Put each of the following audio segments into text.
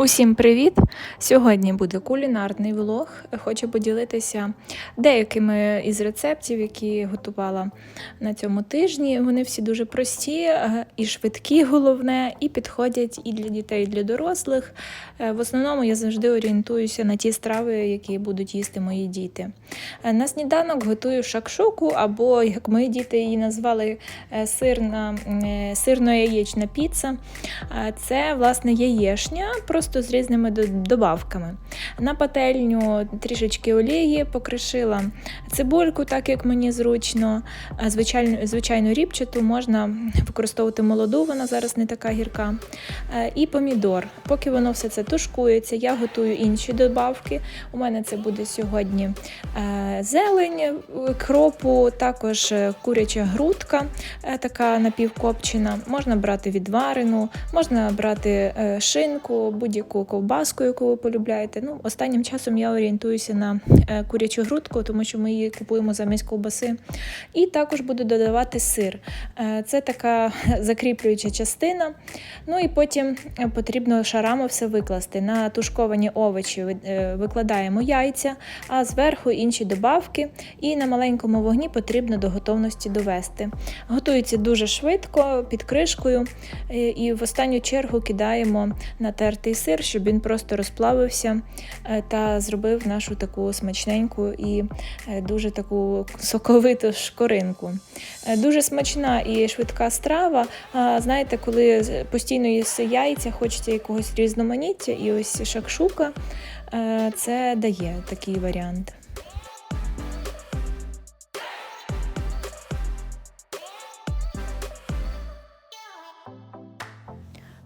Усім привіт! Сьогодні буде кулінарний влог. Хочу поділитися деякими із рецептів, які готувала на цьому тижні. Вони всі дуже прості е, і швидкі, головне, і підходять і для дітей, і для дорослих. Е, В основному я завжди орієнтуюся на ті страви, які будуть їсти мої діти. Е, На сніданок готую шакшуку, або, як мої діти її назвали, сирно-яєчна піца. Це, власне, яєшня, просто з різними до- добавками. На пательню трішечки олії покришила цибульку, так як мені зручно. Звичайно, звичайно ріпчату можна використовувати молоду, вона зараз не така гірка. І помідор. Поки воно все це тушкується, я готую інші добавки. У мене це буде сьогодні зелень, кропу, також куряча грудка, така напівкопчена. Можна брати відварену, можна брати е, шинку, будь-яку ковбаску, яку ви полюбляєте. Ну, останнім часом я орієнтуюся на е, курячу грудку, тому що ми її купуємо замість ковбаси. І також буду додавати сир. Е, Це така закріплююча частина. Ну і потім е, потрібно шарами все викласти. На тушковані овочі викладаємо яйця, а зверху інші добавки. І на маленькому вогні потрібно до готовності довести. Готується дуже швидко, під кришкою. І в останню чергу кидаємо натертий сир, щоб він просто розплавився е, та зробив нашу таку смачненьку і е, дуже таку соковиту шкоринку. Е, Дуже смачна і швидка страва. Знаєте, коли постійно їси яйця, хочеться якогось різноманіття, і ось шакшука це дає такий варіант.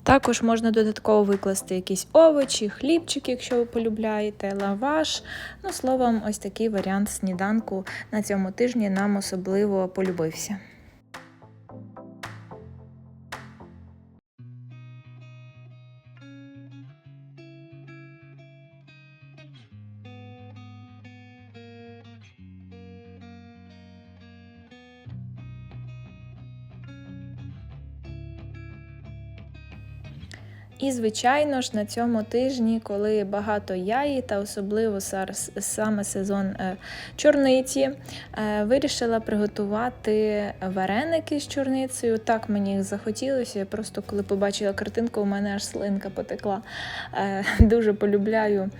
Також можна додатково викласти якісь овочі, хлібчик, якщо ви полюбляєте, лаваш. Ну, словом, ось такий варіант сніданку на цьому тижні нам особливо полюбився. Звичайно ж, на цьому тижні, коли багато яї, та особливо саме сезон е, чорниці, е, вирішила приготувати вареники з чорницею. Так мені їх захотілося. Я просто коли побачила картинку, у мене аж слинка потекла. Е, Дуже полюбляю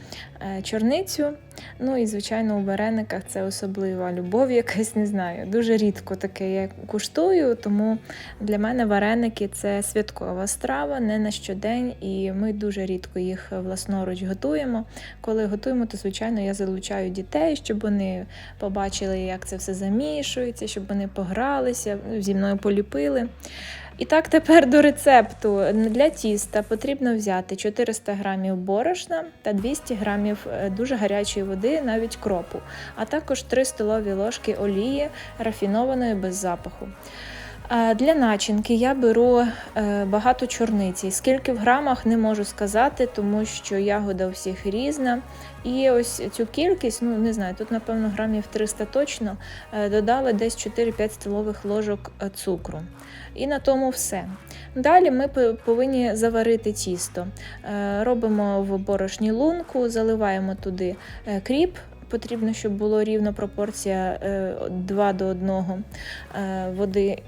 чорницю. Ну і, звичайно, у варениках це особлива любов, якась не знаю. Дуже рідко таке я куштую, тому для мене вареники це святкова страва, не на щодень, і ми дуже рідко їх власноруч готуємо. Коли готуємо, то звичайно я залучаю дітей, щоб вони побачили, як це все замішується, щоб вони погралися, зі мною поліпили. І так, тепер до рецепту. Для тіста потрібно взяти 400 грамів борошна та 200 грамів е, дуже гарячої води, навіть кропу, а також 3 столові ложки олії рафінованої без запаху. Е, Для начинки я беру е, багато чорниці. Скільки в грамах не можу сказати, тому що ягода всіх різна. І ось цю кількість, ну не знаю, тут напевно грамів 300 точно, е, додали десь 4-5 столових ложок цукру. І на тому все. Далі ми повинні заварити тісто. Робимо в борошні лунку, заливаємо туди кріп. Потрібно, щоб було рівна пропорція 2 до 1 води,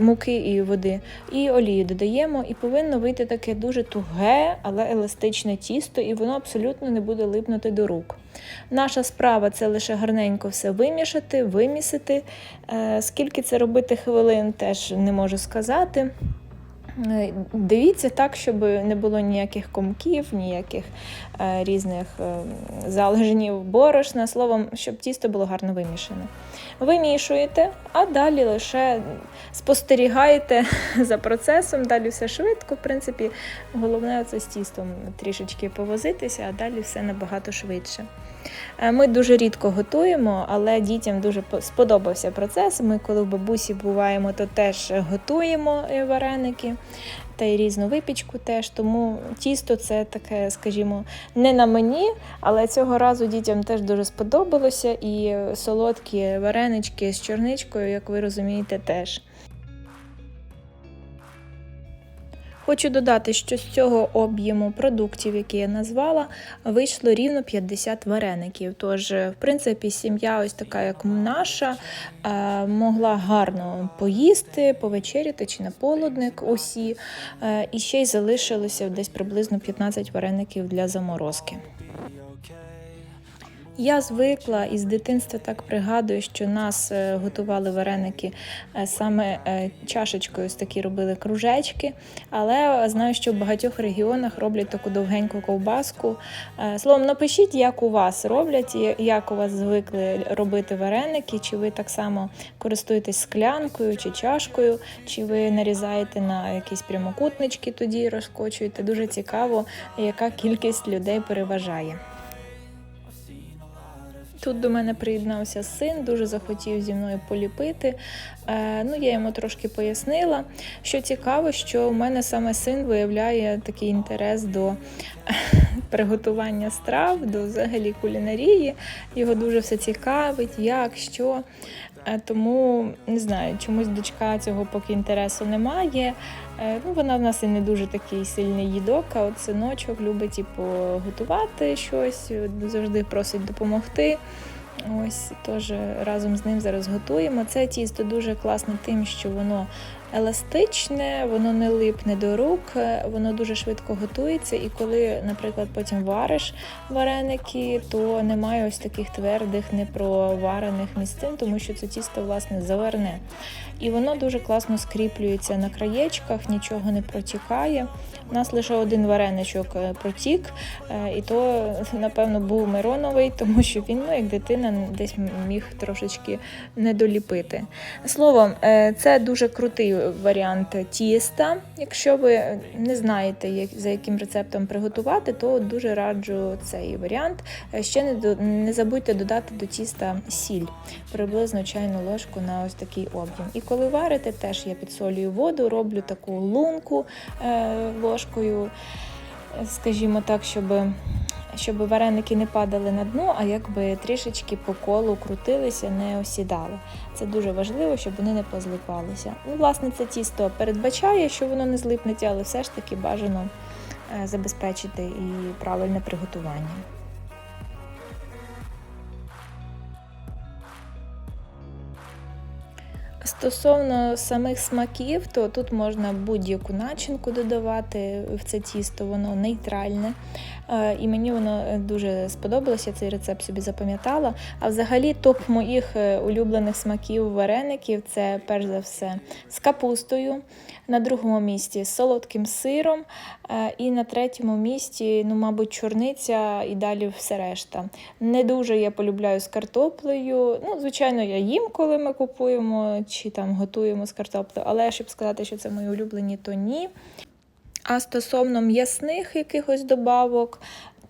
муки і води. І олію додаємо, і повинно вийти таке дуже туге, але еластичне тісто, і воно абсолютно не буде липнути до рук. Наша справа це лише гарненько все вимішати, вимісити. Е, Скільки це робити хвилин, теж не можу сказати. Е, Дивіться так, щоб не було ніяких комків, ніяких е, різних е, залежнів борошна. Словом, щоб тісто було гарно вимішане. Вимішуєте, а далі лише спостерігаєте за процесом. Далі все швидко. В принципі, головне це з тістом трішечки повозитися, а далі все набагато швидше. Е, Ми дуже рідко готуємо, але дітям дуже сподобався процес. Ми, коли в бабусі буваємо, то теж готуємо е, вареники та й різну випічку теж. Тому тісто це таке, скажімо, не на мені, але цього разу дітям теж дуже сподобалося. І солодкі варенички з чорничкою, як ви розумієте, теж. Хочу додати, що з цього об'єму продуктів, які я назвала, вийшло рівно 50 вареників. Тож, в принципі, сім'я, ось така, як наша, е, могла гарно поїсти, повечеряти чи на полудник усі. Е, І ще й залишилося десь приблизно 15 вареників для заморозки. Я звикла із дитинства так пригадую, що нас е, готували вареники е, саме е, чашечкою, ось такі робили кружечки. Але знаю, що в багатьох регіонах роблять таку довгеньку ковбаску. Словом, напишіть, як у вас роблять, як у вас звикли робити вареники, чи ви так само користуєтесь склянкою чи чашкою, чи ви нарізаєте на якісь прямокутнички, тоді розкочуєте. Дуже цікаво, яка кількість людей переважає. Тут до мене приєднався син, дуже захотів зі мною поліпити. Е, ну, я йому трошки пояснила. Що цікаво, що у мене саме син виявляє такий інтерес до приготування страв, до взагалі кулінарії. Його дуже все цікавить, як, що. Е, Тому не знаю, чомусь дочка цього поки інтересу немає. Е, Ну, вона в нас і не дуже такий сильний їдок, а от синочок любить і поготувати щось, завжди просить допомогти. Ось теж разом з ним зараз готуємо. Це тісто дуже класне тим, що воно еластичне, воно не липне до рук, е, воно дуже швидко готується. І коли, наприклад, потім вариш вареники, то немає ось таких твердих, непроварених місцин, тому що це тісто власне заверне. І воно дуже класно скріплюється на краєчках, нічого не протікає. У нас лише один вареничок е, протік, е, і то, напевно, був Мироновий, тому що він, ну, як дитина, десь міг трошечки недоліпити. Словом, е, це дуже крутий варіант тіста. Якщо ви не знаєте, за яким рецептом приготувати, то дуже раджу цей варіант. Ще не, не забудьте додати до тіста сіль, приблизно чайну ложку на ось такий об'єм. І коли варите, теж я підсолюю воду, роблю таку лунку е, ложкою, скажімо так, щоб. Щоб вареники не падали на дно, а якби трішечки по колу крутилися, не осідали. Це дуже важливо, щоб вони не позлипалися. Ну, власне, це тісто передбачає, що воно не злипнеться, але все ж таки бажано е, забезпечити і правильне приготування. Стосовно самих смаків, то тут можна будь-яку начинку додавати в це тісто, воно нейтральне. Е, І мені воно е, дуже сподобалося, цей рецепт собі запам'ятала. А взагалі топ моїх е, улюблених смаків вареників це перш за все з капустою, на другому місці з солодким сиром, і на третьому місці, ну, мабуть, чорниця і далі все решта. Не дуже я полюбляю з картоплею. Ну, звичайно, я їм, коли ми купуємо чи там готуємо з картоплею, але щоб сказати, що це мої улюблені, то ні. А стосовно м'ясних якихось добавок,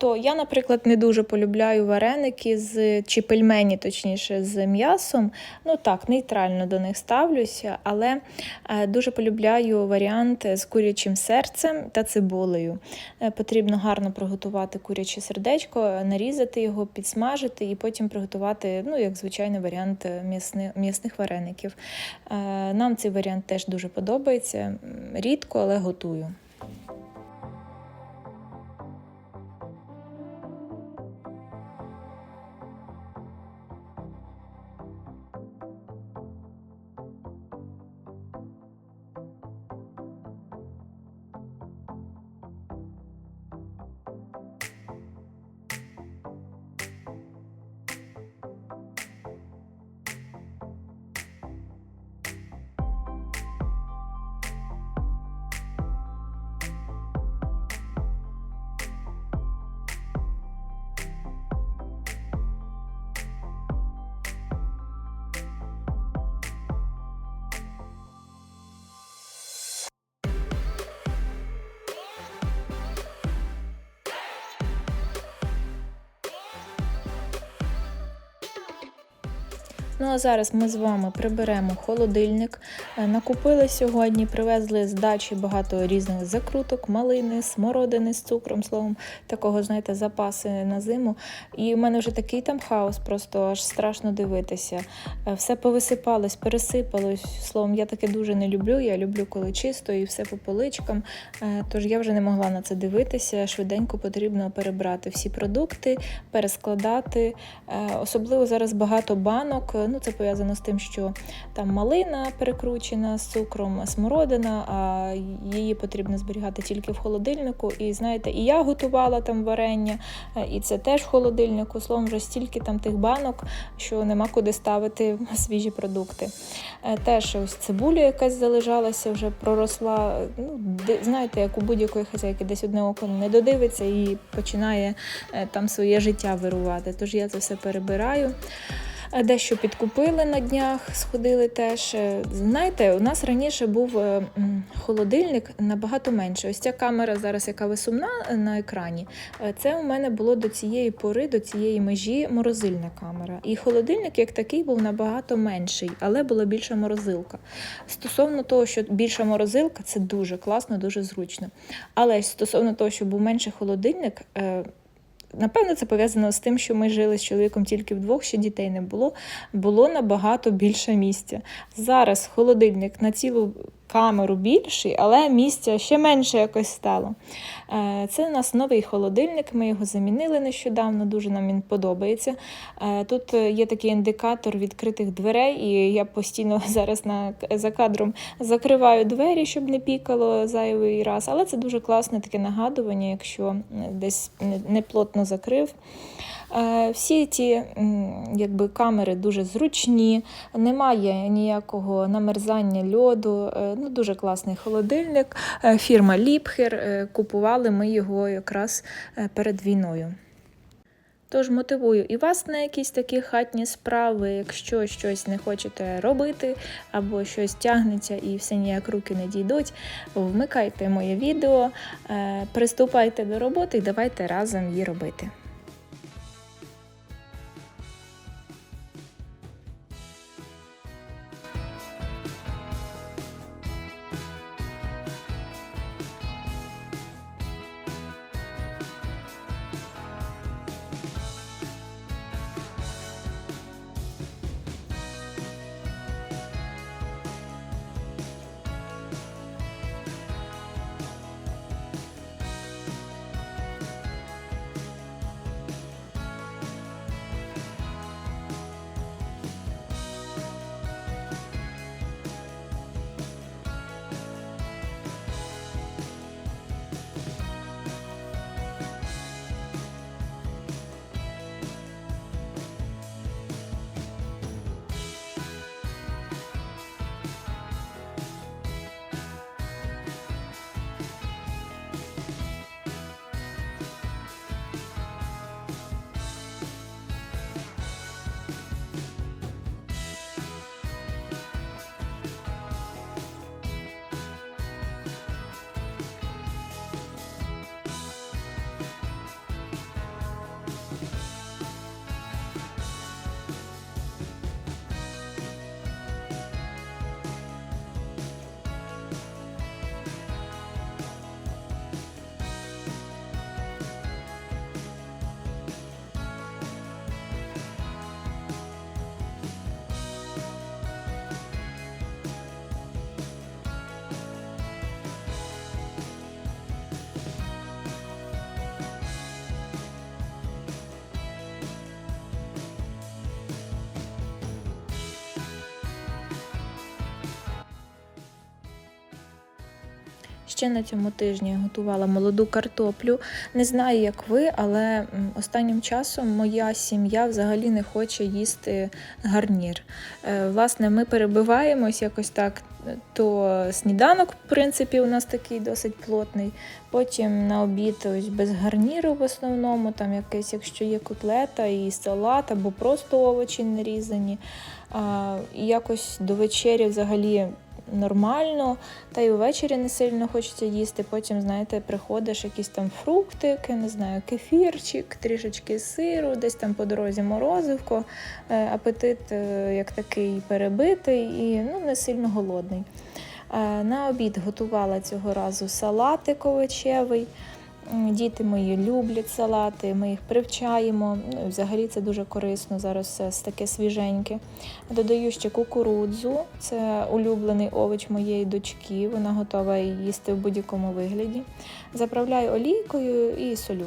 то я, наприклад, не дуже полюбляю вареники з чи пельмені, точніше, з м'ясом. Ну так, нейтрально до них ставлюся, але е, дуже полюбляю варіант з курячим серцем та цибулею. Е, Потрібно гарно приготувати куряче сердечко, нарізати його, підсмажити і потім приготувати, ну, як звичайний варіант е, м'ясни- м'ясних вареників. Нам цей варіант теж дуже подобається. Рідко, але готую. Ну а зараз ми з вами приберемо холодильник. Е, Накупили сьогодні, привезли з дачі багато різних закруток, малини, смородини з цукром, словом, такого, знаєте, запаси на зиму. І в мене вже такий там хаос, просто аж страшно дивитися. Е, Все повисипалось, пересипалось. Словом, я таке дуже не люблю. Я люблю, коли чисто і все по поличкам. Е, Тож я вже не могла на це дивитися. Швиденько потрібно перебрати всі продукти, перескладати. Особливо зараз багато банок. Ну, це пов'язано з тим, що там малина перекручена з цукром, смородина, а її потрібно зберігати тільки в холодильнику. І знаєте, і я готувала там варення, е, і це теж в холодильнику. Словом, вже стільки там тих банок, що нема куди ставити свіжі продукти. Е, Теж ось цибуля якась залежалася, вже проросла. Ну, знаєте, як у будь-якої хазяйки, десь одне око не додивиться і починає е, там своє життя вирувати. Тож я це все перебираю. Е, Дещо підкупили на днях, сходили теж. Е, Знаєте, у нас раніше був е, холодильник набагато менше. Ось ця камера зараз, яка висумна на екрані, це у мене було до цієї пори, до цієї межі морозильна камера. І холодильник, як такий, був набагато менший, але була більша морозилка. Стосовно того, що більша морозилка, це дуже класно, дуже зручно. Але стосовно того, що був менший холодильник. Напевно, це пов'язано з тим, що ми жили з чоловіком тільки вдвох, ще дітей не було. Було набагато більше місця. Зараз холодильник на цілу камеру більший, але місця ще менше якось стало. Е, Це у нас новий холодильник, ми його замінили нещодавно, дуже нам він подобається. Е, Тут є такий індикатор відкритих дверей, і я постійно зараз на, за кадром закриваю двері, щоб не пікало зайвий раз. Але це дуже класне таке нагадування, якщо десь не- не закрив. Е, Всі ці якби, камери дуже зручні, немає ніякого намерзання льоду. Е, Ну, дуже класний холодильник. Е, Фірма Ліпхер. Купували ми його якраз перед війною. Тож мотивую і вас на якісь такі хатні справи, якщо щось не хочете робити, або щось тягнеться і все ніяк руки не дійдуть, вмикайте моє відео, приступайте до роботи і давайте разом її робити. Ще на цьому тижні готувала молоду картоплю. Не знаю, як ви, але останнім часом моя сім'я взагалі не хоче їсти гарнір. Е, Власне, ми перебиваємось якось так. То сніданок, в принципі, у нас такий досить плотний. Потім на обід ось без гарніру в основному, там якесь, якщо є котлета і салат, або просто овочі нарізані. І якось до вечері взагалі нормально, та й увечері не сильно хочеться їсти. Потім, знаєте, приходиш якісь там фруктики, не знаю, кефірчик, трішечки сиру, десь там по дорозі морозивко, е, апетит е, як такий перебитий і ну, не сильно голодний. Е, На обід готувала цього разу салатик овочевий. Діти мої люблять салати, ми їх привчаємо. Ну, взагалі це дуже корисно зараз все таке свіженьке. Додаю ще кукурудзу, це улюблений овоч моєї дочки. Вона готова їсти в будь-якому вигляді. Заправляю олійкою і солю.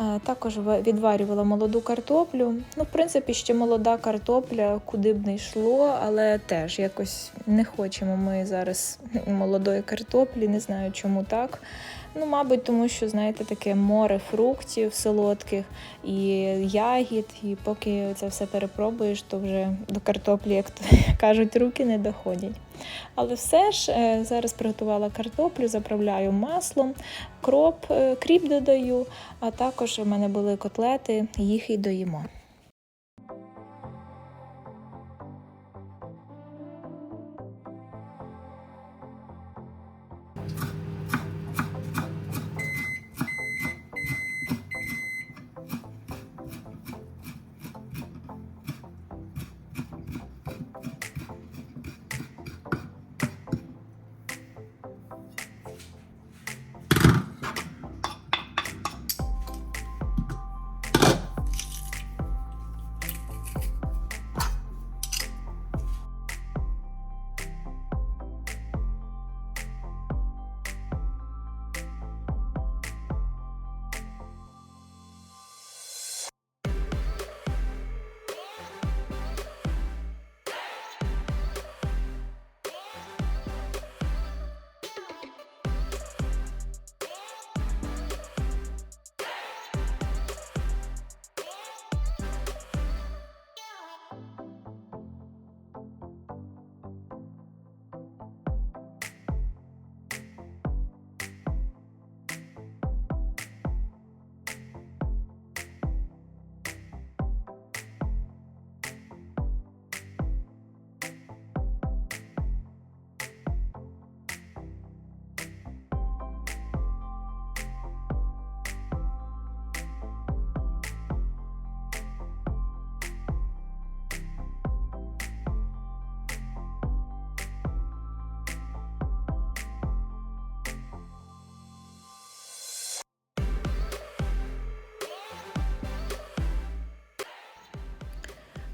Е, Також відварювала молоду картоплю. Ну, в принципі, ще молода картопля, куди б не йшло, але теж якось не хочемо ми зараз молодої картоплі, не знаю чому так. Ну, мабуть, тому що, знаєте, таке море фруктів солодких і ягід, і поки це все перепробуєш, то вже до картоплі, як то кажуть, руки не доходять. Але все ж е, зараз приготувала картоплю, заправляю маслом, кроп, е, кріп додаю, а також у мене були котлети, їх і доїмо.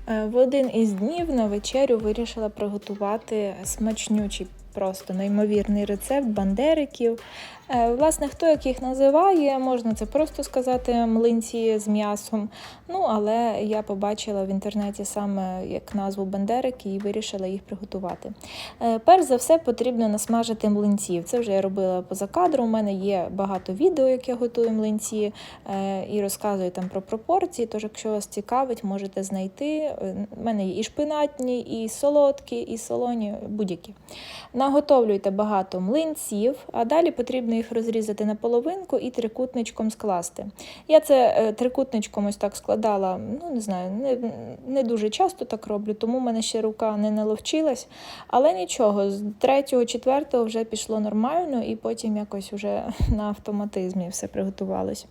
В один із днів на вечерю вирішила приготувати смачнючий, просто неймовірний рецепт бандериків. Е, Власне, хто як їх називає, можна це просто сказати млинці з м'ясом. Ну, але я побачила в інтернеті саме як назву бандерики і вирішила їх приготувати. Е, Перш за все потрібно насмажити млинців. Це вже я робила поза кадром. У мене є багато відео, як я готую млинці е, і розказую там про пропорції. Тож, якщо вас цікавить, можете знайти. У мене є і шпинатні, і солодкі, і солоні, будь-які. Наготовлюйте багато млинців, а далі потрібно їх розрізати на половинку і трикутничком скласти. Я це е, трикутничком ось так складала, ну не знаю, не, не дуже часто так роблю, тому в мене ще рука не наловчилась. Але нічого, з третього, четвертого вже пішло нормально, і потім якось вже на автоматизмі все приготувалось.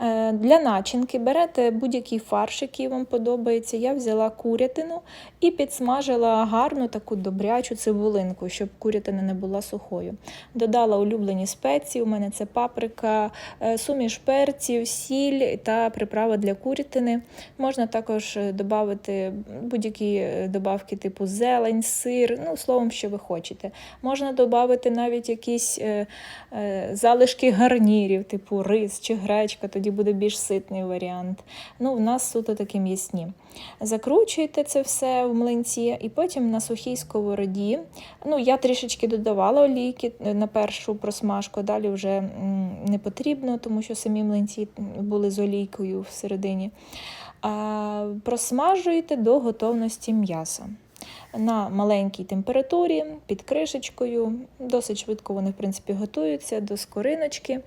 Е, Для начинки берете будь-який фарш, який вам подобається. Я взяла курятину і підсмажила гарну таку добрячу цибулинку, щоб курятина не була сухою. Додала улюблені спеції. У мене це паприка, е, суміш перців, сіль та приправа для курятини. Можна також додати будь-які е, добавки типу зелень, сир, ну, словом, що ви хочете. Можна додати навіть якісь е, е, залишки гарнірів, типу рис чи гречка, тоді буде більш ситний варіант. Ну, в нас суто такі м'ясні. Закручуєте це все в млинці і потім на сухій сковороді. Ну, я трішечки додавала олійки на першу просмажку, далі вже не потрібно, тому що самі млинці були з олійкою всередині. А, просмажуєте до готовності м'яса. На маленькій температурі під кришечкою. Досить швидко вони, в принципі, готуються до скориночки.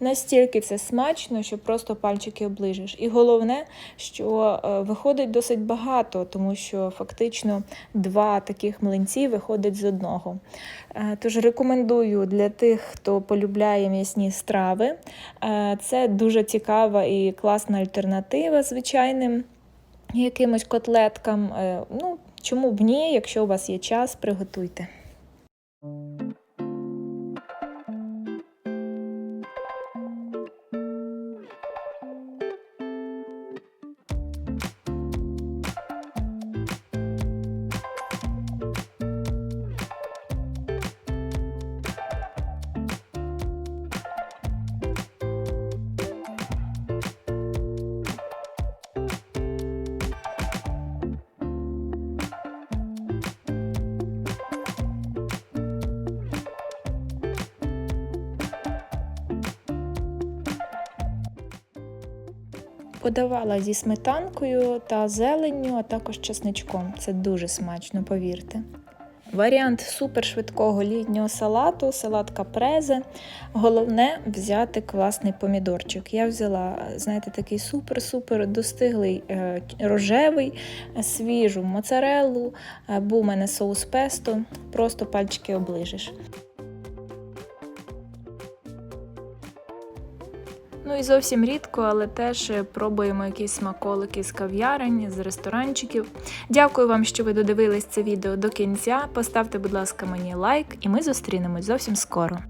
Настільки це смачно, що просто пальчики оближеш. І головне, що е, виходить досить багато, тому що фактично два таких млинці виходить з одного. Е, Тож рекомендую для тих, хто полюбляє м'ясні страви. Е, Це дуже цікава і класна альтернатива звичайним якимось котлеткам. Ну, чому б ні, якщо у вас є час, приготуйте. Подавала зі сметанкою та зеленню, а також чесничком. Це дуже смачно, повірте. Варіант супершвидкого літнього салату, салат капрезе. Головне взяти класний помідорчик. Я взяла, знаєте, такий супер-супер достиглий е, рожевий, свіжу моцареллу, е, був у мене соус песто, просто пальчики оближиш. Ну і зовсім рідко, але теж пробуємо якісь смаколики з кав'ярень, з ресторанчиків. Дякую вам, що ви додивились це відео до кінця. Поставте, будь ласка, мені лайк, і ми зустрінемось зовсім скоро.